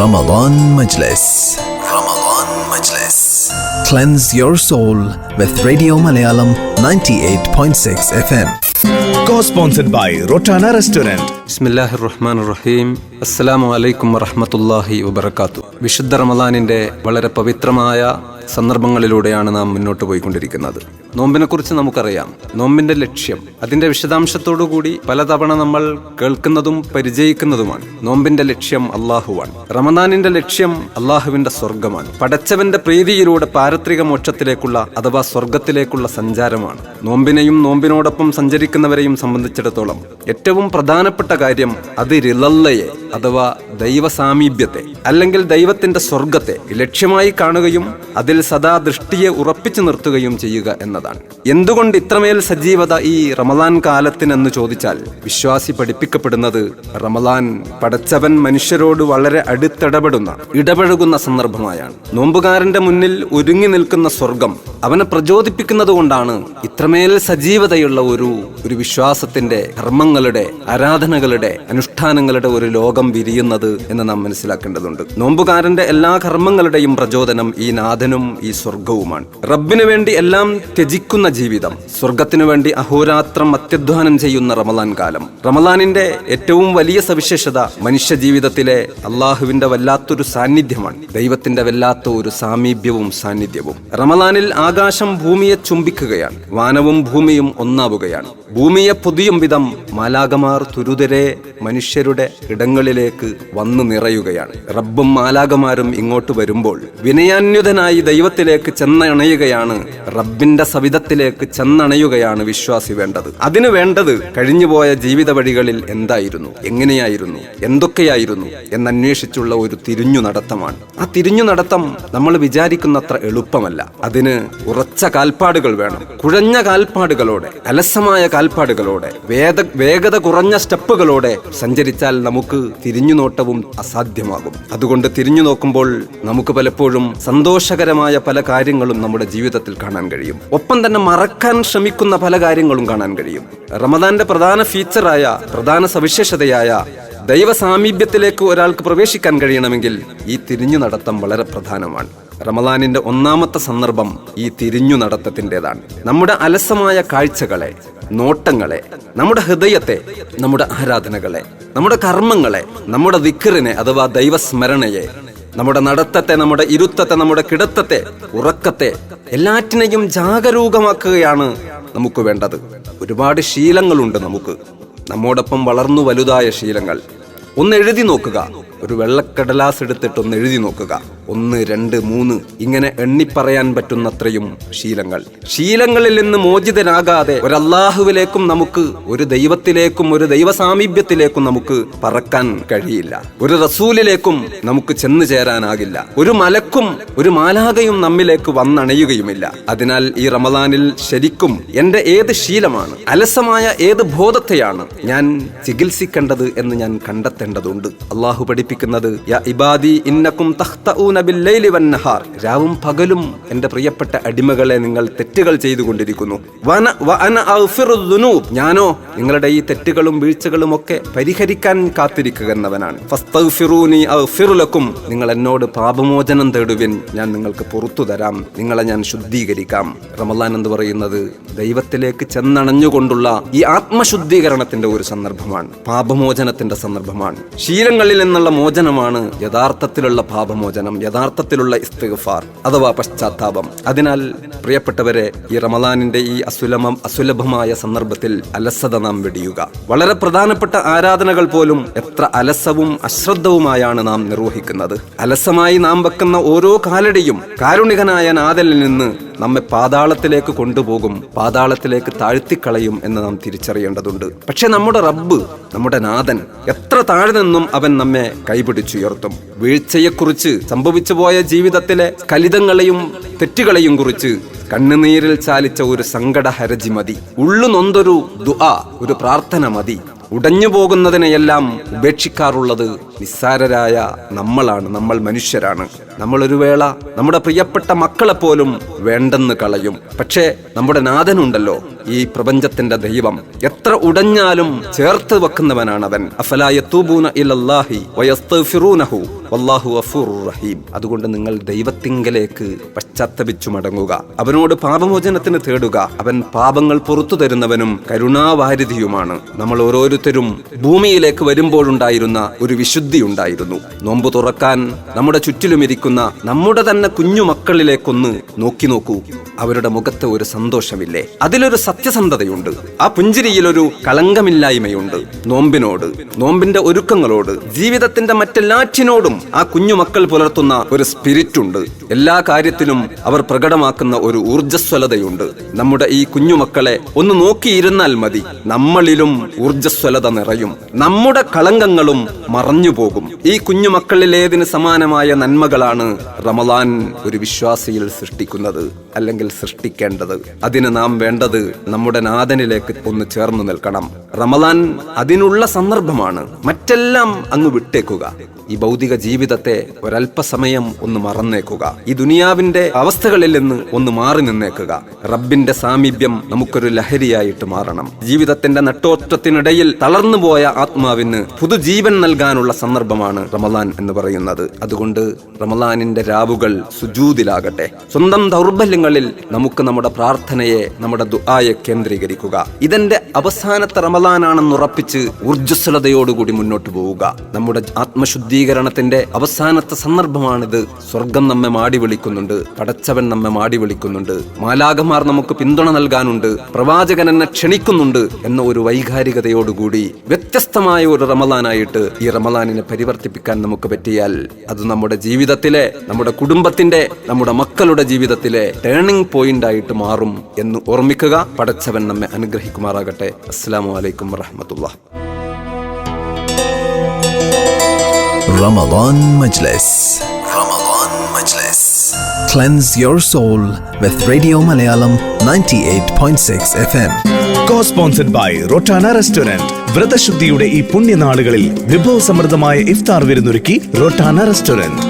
Ramadan Majlis. Ramadan Majlis. Cleanse your soul with Radio Malayalam 98.6 FM. Co-sponsored by Rotana Restaurant. ബിസ്മില്ലാഹി റഹ്മാൻ റഹീം അസ്സലാമു അലൈക്കും വറഹമത്തല്ലാഹി വബർക്കാത്തു വിശുദ്ധ റമദാനിന്റെ വളരെ പവിത്രമായ സന്ദർഭങ്ങളിലൂടെയാണ് നാം മുന്നോട്ട് പോയിക്കൊണ്ടിരിക്കുന്നത്. നോമ്പിനെക്കുറിച്ച് നമുക്കറിയാം. നോമ്പിന്റെ ലക്ഷ്യം അതിന്റെ വിശദാംശത്തോടുകൂടി പലതവണ നമ്മൾ കേൾക്കുന്നതും പരിചയിക്കുന്നതുമാണ്. നോമ്പിന്റെ ലക്ഷ്യം അള്ളാഹുവാണ് റമദാനിന്റെ ലക്ഷ്യം അള്ളാഹുവിന്റെ സ്വർഗമാണ് പടച്ചവന്റെ പ്രീതിയിലൂടെ പാരത്രിക മോക്ഷത്തിലേക്കുള്ള അഥവാ സ്വർഗത്തിലേക്കുള്ള സഞ്ചാരമാണ്. നോമ്പിനെയും നോമ്പിനോടൊപ്പം സഞ്ചരിക്കുന്നവരെയും സംബന്ധിച്ചിടത്തോളം ഏറ്റവും പ്രധാനപ്പെട്ട കാര്യം അത് റിലല്ലയെ അഥവാ ദൈവ സാമീപ്യത്തെ അല്ലെങ്കിൽ ദൈവത്തിന്റെ സ്വർഗത്തെ ലക്ഷ്യമായി കാണുകയും അതിൽ സദാ ദൃഷ്ടിയെ ഉറപ്പിച്ചു നിർത്തുകയും ചെയ്യുക എന്നതാണ്. എന്തുകൊണ്ട് ഇത്രമേൽ സജീവത ഈ റമലാൻ കാലത്തിനെന്ന് ചോദിച്ചാൽ വിശ്വാസി പഠിപ്പിക്കപ്പെടുന്നത് റമലാൻ പടച്ചവൻ മനുഷ്യരോട് വളരെ അടുത്തിടപെടുന്ന ഇടപഴകുന്ന സന്ദർഭമായാണ്. നോമ്പുകാരന്റെ മുന്നിൽ ഒരുങ്ങി നിൽക്കുന്ന സ്വർഗം അവനെ പ്രചോദിപ്പിക്കുന്നത് കൊണ്ടാണ് ഇത്രമേൽ സജീവതയുള്ള ഒരു ഒരു വിശ്വാസത്തിന്റെ കർമ്മങ്ങളുടെ ആരാധനകളുടെ അനുഷ്ഠാനങ്ങളുടെ ഒരു ലോകം വിരിയുന്നത് എന്ന് നാം മനസ്സിലാക്കേണ്ടതുണ്ട്. നോമ്പുകാരന്റെ എല്ലാ കർമ്മങ്ങളുടെയും പ്രചോദനം ഈ നാഥനും ഈ സ്വർഗവുമാണ് റബ്ബിനു വേണ്ടി എല്ലാം ത്യജിക്കുന്ന ജീവിതം സ്വർഗത്തിനു വേണ്ടി അഹോരാത്രം അത്യധ്വാനം ചെയ്യുന്ന റമലാൻ കാലം. റമലാനിന്റെ ഏറ്റവും വലിയ സവിശേഷത മനുഷ്യ ജീവിതത്തിലെ അള്ളാഹുവിന്റെ വല്ലാത്തൊരു സാന്നിധ്യമാണ് ദൈവത്തിന്റെ വല്ലാത്ത ഒരു സാമീപ്യവും സാന്നിധ്യവും. റമലാനിൽ ആകാശം ഭൂമിയെ ചുംബിക്കുകയാണ് വാനവും ഭൂമിയും ഒന്നാവുകയാണ്. ഭൂമിയെ പൊതിയും വിധം മാലാകമാർ തുരുതരെ മനുഷ്യരുടെ ഇടങ്ങളിലേക്ക് വന്നു നിറയുകയാണ്. റബ്ബും മാലാകമാരും ഇങ്ങോട്ട് വരുമ്പോൾ വിനയാന്യുതനായി ദൈവത്തിലേക്ക് ചെന്നണയുകയാണ്. റബ്ബിന്റെ സവിധത്തിലേക്ക് ചെന്നണയുകയാണ് വിശ്വാസി വേണ്ടത്. അതിനു വേണ്ടത് കഴിഞ്ഞുപോയ ജീവിത വഴികളിൽ എന്തായിരുന്നു? എങ്ങനെയായിരുന്നു? എന്തൊക്കെയായിരുന്നു? എന്നന്വേഷിച്ചുള്ള ഒരു തിരിഞ്ഞു നടത്തമാണ്. ആ തിരിഞ്ഞു നടത്തം നമ്മൾ വിചാരിക്കുന്നത്ര എളുപ്പമല്ല. അതിന് ഉറച്ച കാൽപ്പാടുകൾ വേണം. കുഴഞ്ഞ കാൽപ്പാടുകളോടെ അലസമായ കാൽപ്പാടുകളോടെ വേദ വേഗത കുറഞ്ഞ സ്റ്റെപ്പുകളോടെ സഞ്ചരിച്ചാൽ നമുക്ക് തിരിഞ്ഞു നോട്ടവും അസാധ്യമാകും. അതുകൊണ്ട് തിരിഞ്ഞു നോക്കുമ്പോൾ നമുക്ക് പലപ്പോഴും സന്തോഷകരമായ പല കാര്യങ്ങളും നമ്മുടെ ജീവിതത്തിൽ കാണാൻ കഴിയും. ഒപ്പം തന്നെ മറക്കാൻ ശ്രമിക്കുന്ന പല കാര്യങ്ങളും കാണാൻ കഴിയും. റമദാന്റെ പ്രധാന ഫീച്ചറായ പ്രധാന സവിശേഷതയായ ദൈവ സാമീപ്യത്തിലേക്ക് ഒരാൾക്ക് പ്രവേശിക്കാൻ കഴിയണമെങ്കിൽ ഈ തിരിഞ്ഞു നടത്തം വളരെ പ്രധാനമാണ്. റമദാനിന്റെ ഒന്നാമത്തെ സന്ദർഭം ഈ തിരിഞ്ഞു നടത്തത്തിന്റെതാണ്. നമ്മുടെ അലസമായ കാഴ്ചകളെ നോട്ടങ്ങളെ നമ്മുടെ ഹൃദയത്തെ നമ്മുടെ ആരാധനകളെ നമ്മുടെ കർമ്മങ്ങളെ നമ്മുടെ വിക്കറിനെ അഥവാ ദൈവസ്മരണയെ നമ്മുടെ നടത്തത്തെ നമ്മുടെ ഇരുത്തത്തെ നമ്മുടെ കിടത്തത്തെ ഉറക്കത്തെ എല്ലാറ്റിനെയും ജാഗരൂകമാക്കുകയാണ് നമുക്ക് വേണ്ടത്. ഒരുപാട് ശീലങ്ങളുണ്ട് നമുക്ക്. നമ്മോടൊപ്പം വളർന്നു വലുതായ ശീലങ്ങൾ. ഒന്ന് എഴുതി നോക്കുക. ഒരു വെള്ളക്കടലാസ് എടുത്തിട്ട് ഒന്ന് എഴുതി നോക്കുക. ഒന്ന് രണ്ട് മൂന്ന്. ഇങ്ങനെ എണ്ണിപ്പറയാൻ പറ്റുന്നത്രയും ശീലങ്ങൾ. ശീലങ്ങളിൽ നിന്ന് മോചിതനാകാതെ ഒരല്ലാഹുവിലേക്കും നമുക്ക് ഒരു ദൈവത്തിലേക്കും ഒരു ദൈവ സാമീപ്യത്തിലേക്കും നമുക്ക് പറക്കാൻ കഴിയില്ല. ഒരു റസൂലിലേക്കും നമുക്ക് ചെന്നു ചേരാനാകില്ല. ഒരു മലക്കും ഒരു മാലാകയും നമ്മിലേക്ക് വന്നണയുകയുമില്ല. അതിനാൽ ഈ റമദാനിൽ ശരിക്കും എന്റെ ഏത് ശീലമാണ് അലസമായ ഏത് ബോധത്തെയാണ് ഞാൻ ചികിത്സിക്കേണ്ടത് എന്ന് ഞാൻ കണ്ടെത്തേണ്ടതുണ്ട്. അള്ളാഹു പഠിപ്പിക്കുന്നത് യാ ഇബാദി ഇന്നക്കും രാവും പകലും എന്റെ പ്രിയപ്പെട്ട അടിമകളെ നിങ്ങൾ തെറ്റുകൾ ചെയ്തുകൊണ്ടിരിക്കുന്നു. ഞാനോ നിങ്ങളുടെ ഈ തെറ്റുകളും വീഴ്ചകളും ഒക്കെ പരിഹരിക്കാൻ കാത്തിരിക്കുക എന്നവനാണ് നിങ്ങൾ എന്നോട് പാപമോചനം തേടുവിൻ. ഞാൻ നിങ്ങൾക്ക് പുറത്തു തരാം. നിങ്ങളെ ഞാൻ ശുദ്ധീകരിക്കാം. റമലാൻ എന്ന് പറയുന്നത് ദൈവത്തിലേക്ക് ചെന്നണഞ്ഞുകൊണ്ടുള്ള ഈ ആത്മശുദ്ധീകരണത്തിന്റെ ഒരു സന്ദർഭമാണ്. പാപമോചനത്തിന്റെ സന്ദർഭമാണ്. ശീലങ്ങളിൽ നിന്നുള്ള മോചനമാണ് യഥാർത്ഥത്തിലുള്ള പാപമോചനം യഥാർത്ഥത്തിലുള്ള ഇസ്തിഗ്ഫാർ അഥവാ പശ്ചാത്താപം. അതിനാൽ പ്രിയപ്പെട്ടവരെ ഈ റമദാനിന്റെ ഈ അസുലഭം അസുലഭമായ സന്ദർഭത്തിൽ അലസത നാം വെടിയുക. വളരെ പ്രധാനപ്പെട്ട ആരാധനകൾ പോലും എത്ര അലസവും അശ്രദ്ധവുമായാണ് നാം നിർവഹിക്കുന്നത്. അലസമായി നാം വെക്കുന്ന ഓരോ കാലടിയും കാരുണികനായ നാദലിൽ നിന്ന് നമ്മെ പാതാളത്തിലേക്ക് കൊണ്ടുപോകും പാതാളത്തിലേക്ക് താഴ്ത്തിക്കളയും എന്ന് നാം തിരിച്ചറിയേണ്ടതുണ്ട്. പക്ഷെ നമ്മുടെ റബ്ബ് നമ്മുടെ നാഥൻ എത്ര താഴെ നിന്നും അവൻ നമ്മെ കൈപിടിച്ചുയർത്തും. വീഴ്ചയെക്കുറിച്ച് സംഭവിച്ചു പോയ ജീവിതത്തിലെ കലിതങ്ങളെയും തെറ്റുകളെയും കുറിച്ച് കണ്ണുനീരിൽ ചാലിച്ച ഒരു സങ്കടഹരജി മതി ഉള്ളു നൊന്തൊരു ദുആ ഒരു പ്രാർത്ഥന മതി. ഉടഞ്ഞു പോകുന്നതിനെയെല്ലാം ഉപേക്ഷിക്കാറുള്ളത് നിസ്സാരരായ നമ്മളാണ്. നമ്മൾ മനുഷ്യരാണ്. നമ്മൾ ഒരു വേള നമ്മുടെ പ്രിയപ്പെട്ട മക്കളെ പോലും വേണ്ടെന്ന് കളയും. പക്ഷേ നമ്മുടെ നാഥനുണ്ടല്ലോ ഈ പ്രപഞ്ചത്തിന്റെ ദൈവം. എത്ര ഉടഞ്ഞാലും ചേർത്ത് വെക്കുന്നവനാണ് അവൻ അഫലായ തൂബൂന ഇലല്ലാഹി വയസ്തഫിറൂനഹു വല്ലാഹു അഫൂർ റഹീം. അതുകൊണ്ട് നിങ്ങൾ ദൈവത്തിങ്കലേക്ക് പശ്ചാത്തപിച്ചു മടങ്ങുക. അവനോട് പാപമോചനത്തിന് തേടുക. അവൻ പാപങ്ങൾ പുറത്തു തരുന്നവനും കരുണാവാരിധിയുമാണ്. നമ്മൾ ഓരോരുത്തരും ഭൂമിയിലേക്ക് വരുമ്പോഴുണ്ടായിരുന്ന ഒരു വിശുദ്ധി ഉണ്ടായിരുന്നു നോമ്പ് തുറക്കാൻ നമ്മുടെ ചുറ്റിലും ഇരിക്കുന്ന നമ്മുടെ തന്നെ കുഞ്ഞു മക്കളിലേക്കൊന്ന് നോക്കി നോക്കൂ. അവരുടെ മുഖത്ത് ഒരു സന്തോഷമില്ലേ? അതിലൊരു സത്യസന്ധതയുണ്ട്. ആ പുഞ്ചിരിയിൽ ഒരു കളങ്കമില്ലായ്മയുണ്ട്. നോമ്പിനോട് നോമ്പിന്റെ ഒരുക്കങ്ങളോട് ജീവിതത്തിന്റെ മറ്റെല്ലാറ്റിനോടും ആ കുഞ്ഞു മക്കൾ പുലർത്തുന്ന ഒരു സ്പിരിറ്റ് ഉണ്ട് എല്ലാ കാര്യത്തിലും അവർ പ്രകടമാക്കുന്ന ഒരു ഊർജസ്വലതയുണ്ട്. നമ്മുടെ ഈ കുഞ്ഞു മക്കളെ ഒന്ന് നോക്കിയിരുന്നാൽ മതി നമ്മളിലും ഊർജസ്വലത നിറയും. നമ്മുടെ കളങ്കങ്ങളും മറഞ്ഞു പോകും. ഈ കുഞ്ഞു മക്കളിലേതിന് സമാനമായ നന്മകളാണ് റമദാൻ ഒരു വിശ്വാസിയിൽ സൃഷ്ടിക്കുന്നത്. അല്ലെങ്കിൽ സൃഷ്ടിക്കേണ്ടത്. അതിന് നാം വേണ്ടത് നമ്മുടെ നാഥനിലേക്ക് ഒന്ന് ചേർന്നു നിൽക്കണം. റമദാൻ അതിനുള്ള സന്ദർഭമാണ്. മറ്റെല്ലാം അങ്ങ് വിട്ടേക്കുക. ഈ ഭൗതിക ജീവിതത്തെ ഒരല്പസമയം ഒന്ന് മറന്നേക്കുക. ഈ ദുനിയാവിന്റെ അവസ്ഥകളിൽ നിന്ന് ഒന്ന് മാറി നിന്നേക്കുക. റബ്ബിന്റെ സാമീപ്യം നമുക്കൊരു ലഹരിയായിട്ട് മാറണം. ജീവിതത്തിന്റെ നട്ടോറ്റത്തിനിടയിൽ തളർന്നുപോയ ആത്മാവിന് പുതുജീവൻ നൽകാനുള്ള സന്ദർഭമാണ് റമദാൻ എന്ന് പറയുന്നത്. അതുകൊണ്ട് റമദാനിന്റെ രാവുകൾ സുജൂതിലാകട്ടെ. സ്വന്തം ദൗർബല്യങ്ങളിൽ നമുക്ക് നമ്മുടെ പ്രാർത്ഥനയെ നമ്മുടെ ദുആയെ കേന്ദ്രീകരിക്കുക. ഇതെന്റെ അവസാനത്തെ റമലാനാണെന്ന് ഉറപ്പിച്ച് ഊർജസ്വലതയോടുകൂടി മുന്നോട്ട് പോവുക. നമ്മുടെ ആത്മശുദ്ധീകരണത്തിന്റെ അവസാനത്തെ സന്ദർഭമാണിത്. സ്വർഗം നമ്മെ മാടി വിളിക്കുന്നുണ്ട്. പടച്ചവൻ നമ്മെ മാടി വിളിക്കുന്നുണ്ട്. മാലാകമാർ നമുക്ക് പിന്തുണ നൽകാനുണ്ട്. പ്രവാചകൻ എന്നെ ക്ഷണിക്കുന്നുണ്ട് എന്ന ഒരു വൈകാരികതയോടുകൂടി വ്യത്യസ്തമായ ഒരു റമലാനായിട്ട് ഈ റമലാനിനെ പരിവർത്തിപ്പിക്കാൻ നമുക്ക് പറ്റിയാൽ അത് നമ്മുടെ ജീവിതത്തിലെ നമ്മുടെ കുടുംബത്തിന്റെ നമ്മുടെ മക്കളുടെ ജീവിതത്തിലെ ടേണിംഗ് പോയിന്റ് ആയിട്ട് മാറും എന്ന് ഓർമ്മിക്കുക പടച്ചവൻ നമ്മെ അനുഗ്രഹിക്കുമാറാകട്ടെ അസ്സാം വലൈക്കും വറഹമത്തുള്ള Ramadan Majlis. Ramadan Majlis. Cleanse your soul with Radio Malayalam 98.6 FM. Co-sponsored by Rotana restaurant വ്രതശുദ്ധിയുടെ ഈ പുണ്യനാളുകളിൽ വിഭവസമൃദ്ധമായ ഇഫ്താർ വിരുന്നൊരുക്കി റൊട്ടാന റെസ്റ്റോറന്റ്